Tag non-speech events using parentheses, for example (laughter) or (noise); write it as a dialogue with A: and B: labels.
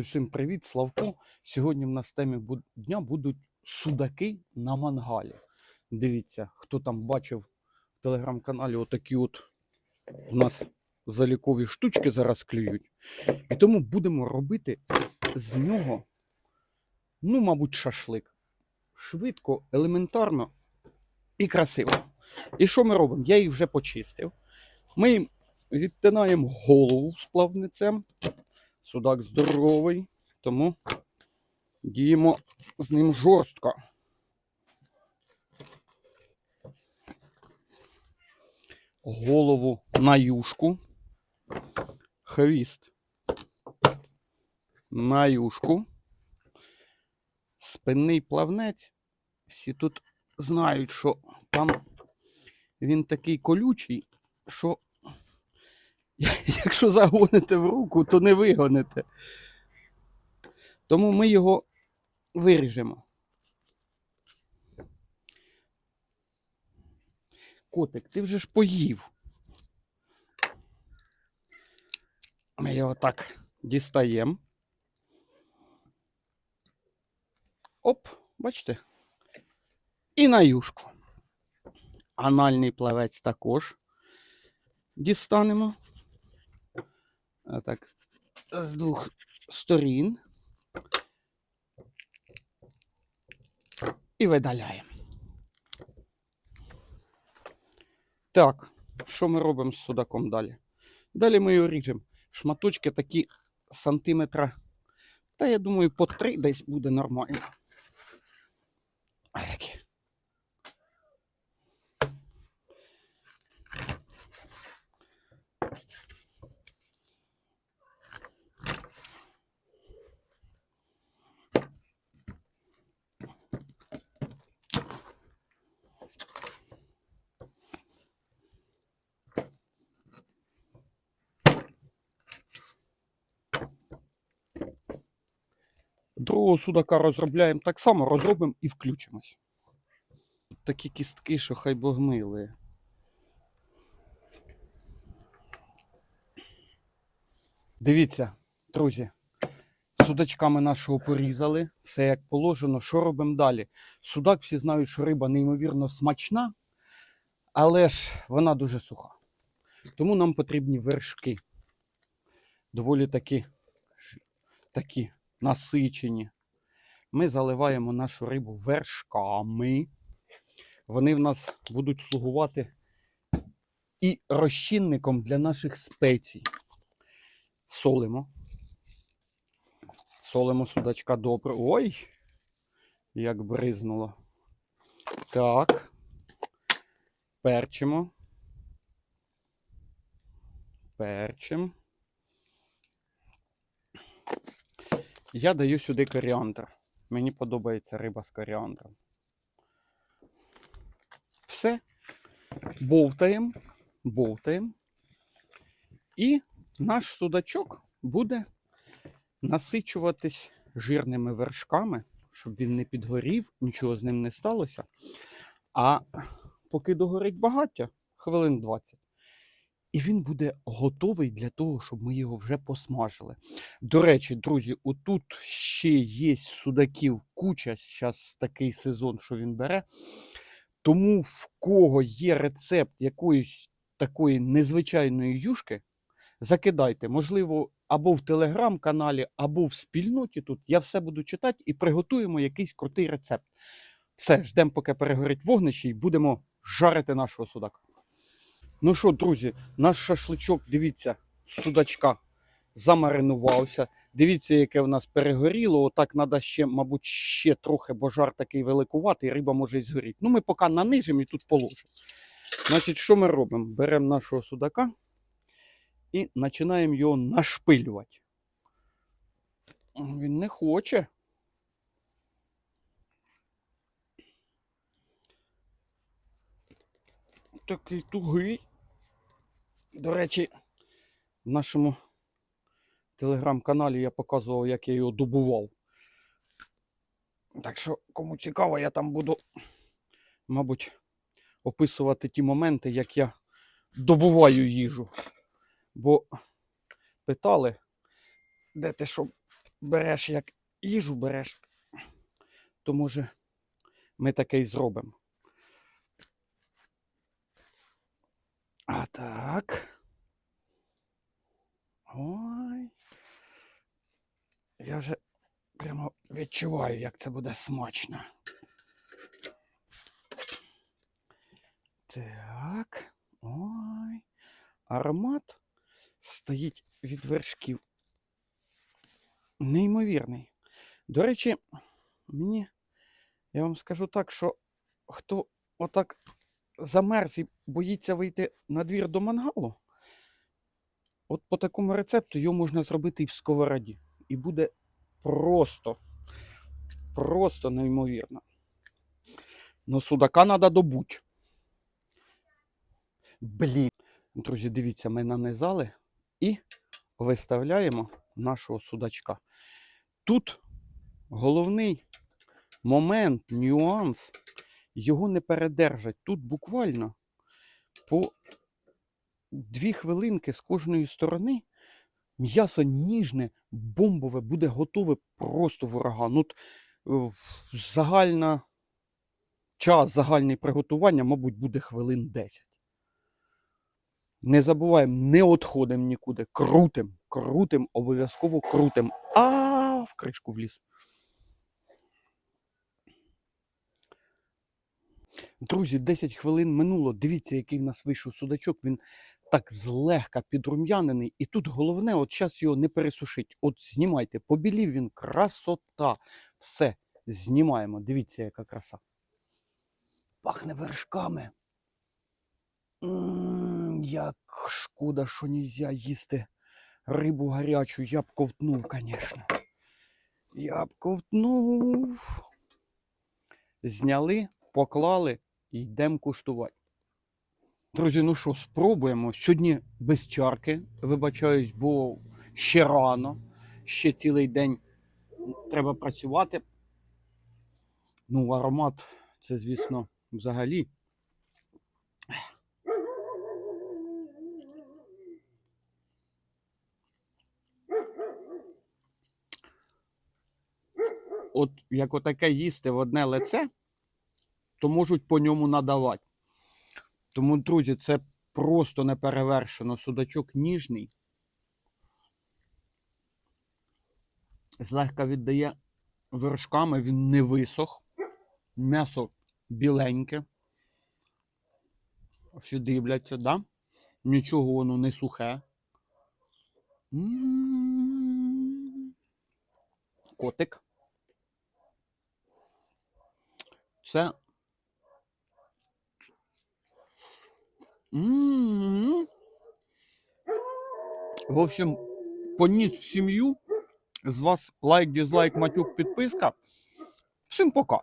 A: Всім привіт, Славко. Сьогодні в нас в темі дня будуть судаки на мангалі. Дивіться, хто там бачив в телеграм-каналі, отакі от у нас залікові штучки зараз клюють. І тому будемо робити з нього, ну, мабуть, шашлик. Швидко, елементарно і красиво. І що ми робимо? Я їх вже почистив. Ми їм відтинаємо голову з плавницем. Судак здоровий, тому діємо з ним жорстко. Голову на юшку, хвіст на юшку, спинний плавнець. Всі тут знають, що там він такий колючий, що (laughs) якщо загоните в руку, то не вигоните. Тому ми його виріжемо. Котик, ти вже ж поїв. Ми його так дістаємо. Оп, бачите? І на юшку. Анальний плавець також дістанемо. Так, з двох сторін. І видаляємо. Так, що ми робимо з судаком далі? Далі ми його ріжемо. Шматочки такі сантиметра. Та я думаю, по три десь буде нормально. Другого судака розробляємо так само, розробимо і включимось. Такі кістки, що хай Бог милує. Дивіться, друзі, судачками нашого порізали, все як положено. Що робимо далі? Судак всі знають, що риба неймовірно смачна, але ж вона дуже суха. Тому нам потрібні вершки. Доволі такі, такі насичені. Ми заливаємо нашу рибу вершками. Вони в нас будуть слугувати і розчинником для наших спецій. Солимо. Солимо судачка добре. Ой! Як бризнуло. Так. Перчимо. Перчим. Я даю сюди коріандр. Мені подобається риба з коріандром. Все. Бовтаємо, бовтаємо. І наш судачок буде насичуватись жирними вершками, щоб він не підгорів, нічого з ним не сталося. А поки догорить багаття, хвилин 20. І він буде готовий для того, щоб ми його вже посмажили. До речі, друзі, отут ще є судаків куча. Зараз такий сезон, що він бере. Тому в кого є рецепт якоїсь такої незвичайної юшки, закидайте. Можливо, або в телеграм-каналі, або в спільноті тут. Я все буду читати і приготуємо якийсь крутий рецепт. Все, ждемо, поки перегорить вогнище, і будемо жарити нашого судака. Ну що, друзі, наш шашличок, дивіться, з судачка замаринувався. Дивіться, яке в нас перегоріло. Отак треба ще, мабуть, ще трохи, бо жар такий великуватий, риба може і згоріти. Ну, ми поки нанижимо і тут положимо. Значить, що ми робимо? Беремо нашого судака і починаємо його нашпилювати. Він не хоче. Такий тугий. До речі, в нашому телеграм-каналі я показував, як я його добував. Так що, кому цікаво, я там буду, мабуть, описувати ті моменти, як я добуваю їжу. Бо питали, де ти що береш як їжу береш, то може ми таке й зробимо. А так. Ой. Я вже прямо відчуваю, як це буде смачно. Так. Ой. Аромат стоїть від вершків. Неймовірний. До речі, мені, я вам скажу так, що хто отак замерз і боїться вийти на двір до мангалу, от по такому рецепту його можна зробити і в сковороді. І буде просто, просто неймовірно. Но судака треба добуть. Блін. Друзі, дивіться, ми нанизали і виставляємо нашого судачка. Тут головний момент, нюанс, його не передержать. Тут буквально по дві хвилинки з кожної сторони м'ясо ніжне, бомбове, буде готове просто в ураган. От, е, загальна час, загальне приготування, мабуть, буде хвилин 10. Не забуваємо, не відходимо нікуди. Крутим, крутим, обов'язково крутим. А в кришку вліз. Друзі, 10 хвилин минуло. Дивіться, який в нас вийшов судачок. Він так злегка підрум'янений. І тут головне, от час його не пересушить. От знімайте, побілів він, красота. Все, знімаємо. Дивіться, яка краса. Пахне вершками. М, Як шкода, що нельзя їсти рибу гарячу. Я б ковтнув, звісно. Я б ковтнув. Зняли, поклали і йдемо куштувати. Друзі, ну що, спробуємо. Сьогодні без чарки, вибачаюсь, бо ще рано, ще цілий день треба працювати. Ну, аромат, це, звісно, взагалі. От як отаке їсти в одне лице, то можуть по ньому надавати. Тому, друзі, це просто неперевершено. Судачок ніжний. Злегка віддає вершками, він не висох. М'ясо біленьке. Всі дивляться, да? Нічого воно не сухе. Котик. Це. М. В общем, поніс в сім'ю. З вас лайк, дизлайк, матюк, підписка. Всім пока.